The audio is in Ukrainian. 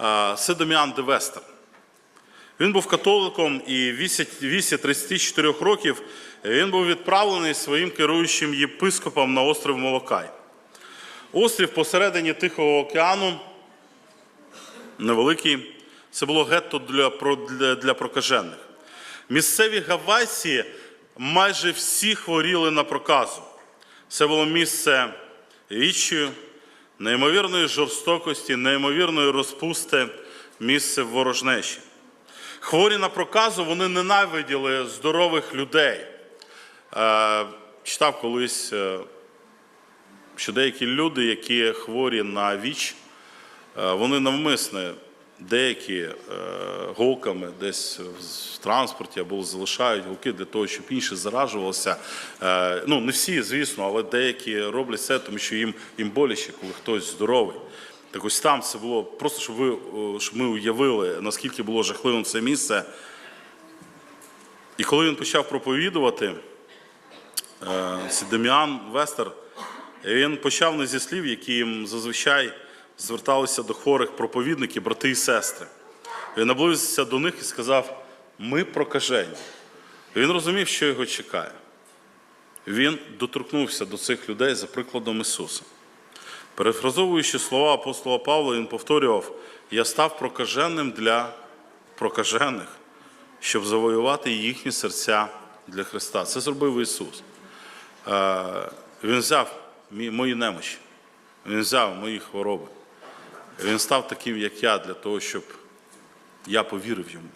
е, Сидоміан де Вестер. Він був католиком і в вісі 34 років він був відправлений своїм керуючим єпископом на острів Молокай. Острів посередині Тихого океану, невеликий, це було гетто для, для, для прокажених. Місцеві гавайці майже всі хворіли на проказу. Це було місце відчаю, неймовірної жорстокості, неймовірної розпусти, місце ворожнечі. Хворі на проказу вони ненавиділи здорових людей. Е, читав колись, е, що деякі люди, які хворі на віч, е, вони навмисне деякі голками десь в транспорті або залишають голки для того, щоб інші заражувалися. Е, Ну, не всі, звісно, але деякі роблять це, тому що їм, їм боляче, коли хтось здоровий. Так ось там це було просто, щоб ви щоб ми уявили, наскільки було жахливим це місце. І коли він почав проповідувати, е, цей Деміан Вестер, він почав не зі слів, які їм зазвичай зверталися до хворих проповідників, брати і сестри. Він наблизився до них і сказав: Ми прокажені. Він розумів, що його чекає. Він доторкнувся до цих людей за прикладом Ісуса. Перефразовуючи слова апостола Павла, він повторював: Я став прокаженним для прокажених, щоб завоювати їхні серця для Христа. Це зробив Ісус. Е, Він взяв мої немощі, Він взяв мої хвороби. Він став таким, як я, для того, щоб я повірив йому.